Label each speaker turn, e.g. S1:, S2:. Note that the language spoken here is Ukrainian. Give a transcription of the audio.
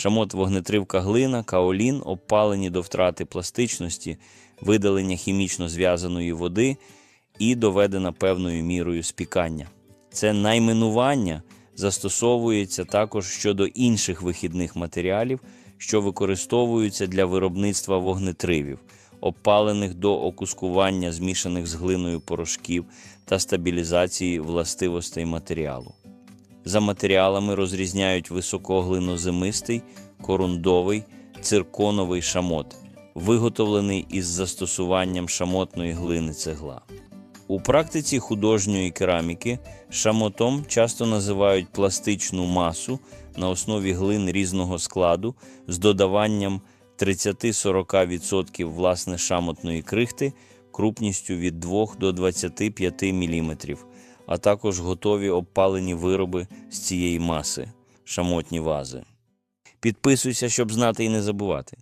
S1: Шамот вогнетривка глина, каолін, обпалені до втрати пластичності, видалення хімічно зв'язаної води і доведена певною мірою спікання. Це найменування застосовується також щодо інших вихідних матеріалів, що використовуються для виробництва вогнетривів, обпалених до окускування змішаних з глиною порошків та стабілізації властивостей матеріалу. За матеріалами розрізняють високоглиноземистий, корундовий, цирконовий шамот, виготовлений із застосуванням шамотної глини цегла. У практиці художньої кераміки шамотом часто називають пластичну масу на основі глин різного складу з додаванням 30-40% власне шамотної крихти крупністю від 2 до 25 мм, а також готові обпалені вироби з цієї маси, шамотні вази. Підписуйся, щоб знати і не забувати.